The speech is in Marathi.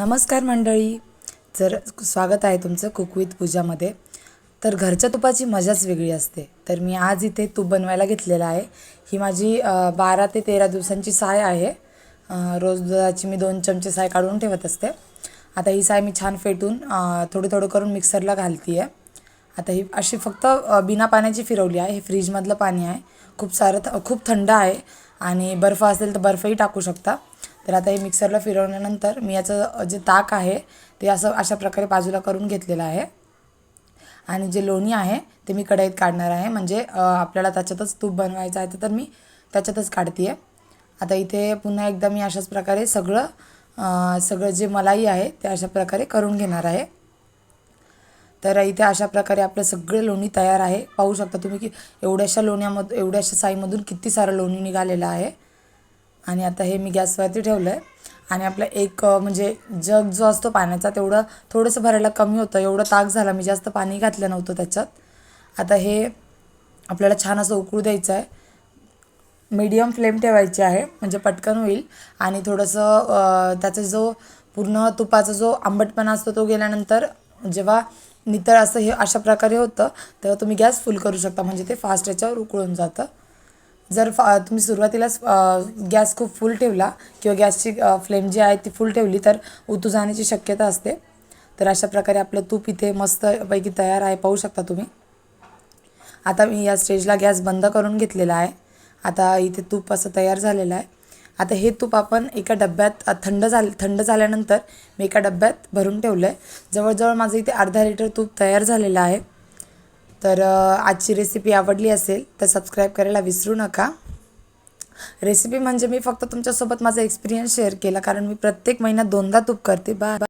नमस्कार मंडळी. जर स्वागत आहे तुमचं कुक विथ पूजामध्ये. तर घरच्या तुपाची मजाच वेगळी असते. तर मी आज इथे तूप बनवायला घेतलेलं आहे. ही माझी बारा ते तेरा दिवसांची साय आहे. रोज दुधाची मी दोन चमचे साय काढून ठेवत असते. आता ही साय मी छान फेटून थोडं थोडं करून मिक्सरला घालते आहे आता ही अशी फक्त बिना पाण्याची फिरवली आहे. हे फ्रीजमधलं पाणी आहे. खूप सारं थ खूप थंड आहे. आणि बर्फ असेल तर बर्फही टाकू शकता. तर आता हे मिक्सरला फिरवल्यानंतर मी याचं जे ताक आहे ते असं अशा प्रकारे बाजूला करून घेतलेलं आहे. आणि जे लोणी आहे ते मी कढईत काढणार आहे. म्हणजे आपल्याला त्याच्यातच तूप बनवायचं आहे तर मी त्याच्यातच काढते आहे आता इथे पुन्हा एकदा मी अशाच प्रकारे सगळं सगळं जे मलाई आहे ते अशा प्रकारे करून घेणार आहे. तर इथे अशा प्रकारे आपलं सगळे लोणी तयार आहे. पाहू शकता तुम्ही की एवढ्याशा लोण्यामध एवढ्याशा साईमधून किती सारं लोणी निघालेलं आहे. आणि आता हे मी गॅसवरती ठेवलं आहे आणि आपलं एक म्हणजे जग जो असतो पाण्याचा तेवढं थोडंसं भरायला कमी होतं. एवढं ताक झाला. मी जास्त पाणी घातलं नव्हतं त्याच्यात. आता हे आपल्याला छान असं उकळू द्यायचं आहे मीडियम फ्लेम ठेवायची आहे. म्हणजे पटकन होईल. आणि थोडंसं त्याचा जो पूर्ण तुपाचा जो आंबटपणा असतो तो गेल्यानंतर जेव्हा नितळ असं हे अशा प्रकारे होतं तेव्हा तुम्ही गॅस फुल करू शकता. म्हणजे ते फास्ट याच्यावर उकळून जातं. जर फा तुम्ही सुरुवातीलाच गॅस खूप फुल ठेवला किंवा गॅसची फ्लेम जी आहे ती फुल ठेवली तर उतू जाण्याची शक्यता असते. तर अशा प्रकारे आपलं तूप इथे मस्तपैकी तयार आहे पाहू शकता तुम्ही. आता मी या स्टेजला गॅस बंद करून घेतलेला आहे. आता इथे तूप असं तयार झालेलं आहे. आता हे तूप आपण एका डब्यात थंड झाल थंड झाल्यानंतर मी एका डब्यात भरून ठेवलं आहे जवळजवळ माझं इथे अर्धा लिटर तूप तयार झालेलं आहे. तर आजची रेसिपी आवडली असेल तर सबस्क्राईब करायला विसरू नका. रेसिपी म्हणजे मी फक्त तुमच्यासोबत माझा एक्सपिरियन्स शेअर केला कारण मी प्रत्येक महिन्यात दोनदा तूप करते. बा